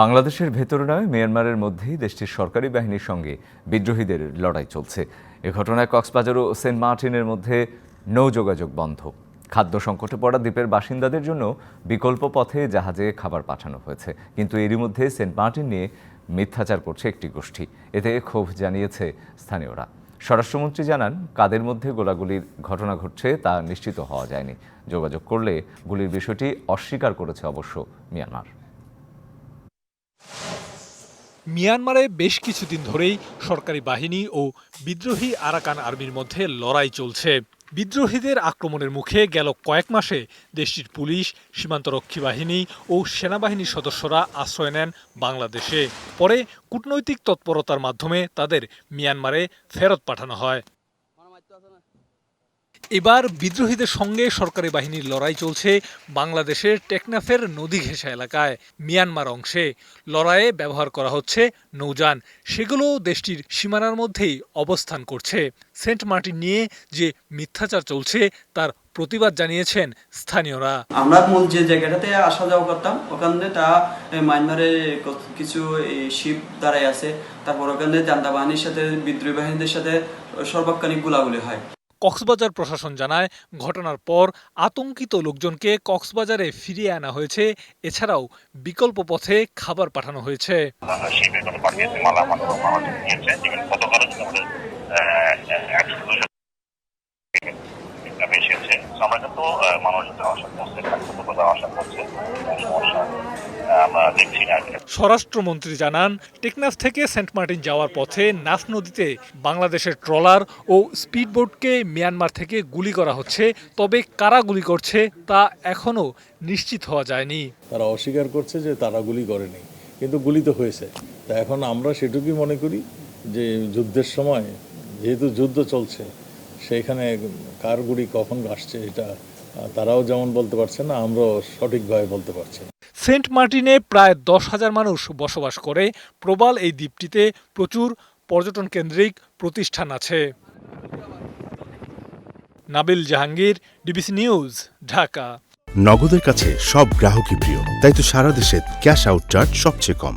বাংলাদেশের ভেতরে নয়, মিয়ানমারের মধ্যেই দেশটির সরকারি বাহিনীর সঙ্গে বিদ্রোহীদের লড়াই চলছে। এ ঘটনায় কক্সবাজার ও সেন্ট মার্টিনের মধ্যে নৌ যোগাযোগ বন্ধ। খাদ্য সংকটে পড়া দ্বীপের বাসিন্দাদের জন্য বিকল্প পথে জাহাজে খাবার পাঠানো হয়েছে। কিন্তু এরই মধ্যে সেন্ট মার্টিন নিয়ে মিথ্যাচার করছে একটি গোষ্ঠী। এতে ক্ষোভ জানিয়েছে স্থানীয়রা। স্বরাষ্ট্রমন্ত্রী জানান, কাদের মধ্যে গোলাগুলির ঘটনা ঘটছে তা নিশ্চিত হওয়া যায়নি। যোগাযোগ করলে গুলির বিষয়টি অস্বীকার করেছে অবশ্য মিয়ানমার। মিয়ানমারে বেশ কিছুদিন ধরেই সরকারি বাহিনী ও বিদ্রোহী আরাকান আর্মির মধ্যে লড়াই চলছে। বিদ্রোহীদের আক্রমণের মুখে গেল কয়েক মাসে দেশটির পুলিশ, সীমান্তরক্ষী বাহিনী ও সেনাবাহিনীর সদস্যরা আশ্রয় নেন বাংলাদেশে। পরে কূটনৈতিক তৎপরতার মাধ্যমে তাদের মিয়ানমারে ফেরত পাঠানো হয়। এবার বিদ্রোহীদের সঙ্গে সরকারি বাহিনীর লড়াই চলছে বাংলাদেশের টেকনাফের নদী ঘেঁষা এলাকায়, মিয়ানমার অংশে। লড়াইয়ে ব্যবহার করা হচ্ছে নৌযান। সেগুলো দেশটির সীমানার মধ্যেই অবস্থান করছে। সেন্ট মার্টিন নিয়ে যে মিথ্যাচার চলছে, তার প্রতিবাদ জানিয়েছেন স্থানীয়রা। আমরা মূল যে জায়গাটাতে আসা যাওয়া করতাম, ওখানে তা মায়ানমারে কিছু শিপ দাঁড়াই আছে। তারপর ওখানে জান্তা বাহিনীর সাথে, বিদ্রোহী বাহিনীদের সাথে সর্বাক্ষণিক গুলাগুলি হয়। কক্সবাজার প্রশাসন জানায়, ঘটনার পর আতঙ্কিত লোকজনকে কক্সবাজারে ফিরিয়ে আনা হয়েছে। এছাড়াও বিকল্প পথে খাবার পাঠানো হয়েছে। আমরা কিন্তু মানুষ করছে করছে। আমরা দেখছি না। স্বরাষ্ট্রমন্ত্রী জানান টেকনাফ থেকে সেন্ট মার্টিন যাওয়ার পথে নাফ নদীতে বাংলাদেশের ট্রলার ও স্পিডবোটকে মিয়ানমার থেকে গুলি করা হচ্ছে। তবে কারা গুলি করছে তা এখনও নিশ্চিত হওয়া যায়নি। তারা অস্বীকার করছে যে তারা গুলি করেনি কিন্তু গুলি তো হয়েছে। তা এখন আমরা সেটুকুই মনে করি যে যুদ্ধের সময় যেহেতু যুদ্ধ চলছে সেইখানে কার গুলি কখন আসছে এটা তারাও যেমন বলতে পারছে না আমরাও সঠিকভাবে বলতে পারছি সেন্ট মার্টিনে প্রায় দশ হাজার মানুষ বসবাস করে। প্রবাল এই দ্বীপটিতে প্রচুর পর্যটন কেন্দ্রিক প্রতিষ্ঠান আছে। Nabil Jahangir DBC news Dhaka. নগদের কাছে সব গ্রাহকই প্রিয় তাই তো সারা দেশে ক্যাশ আউট চার্জ সবচেয়ে কম।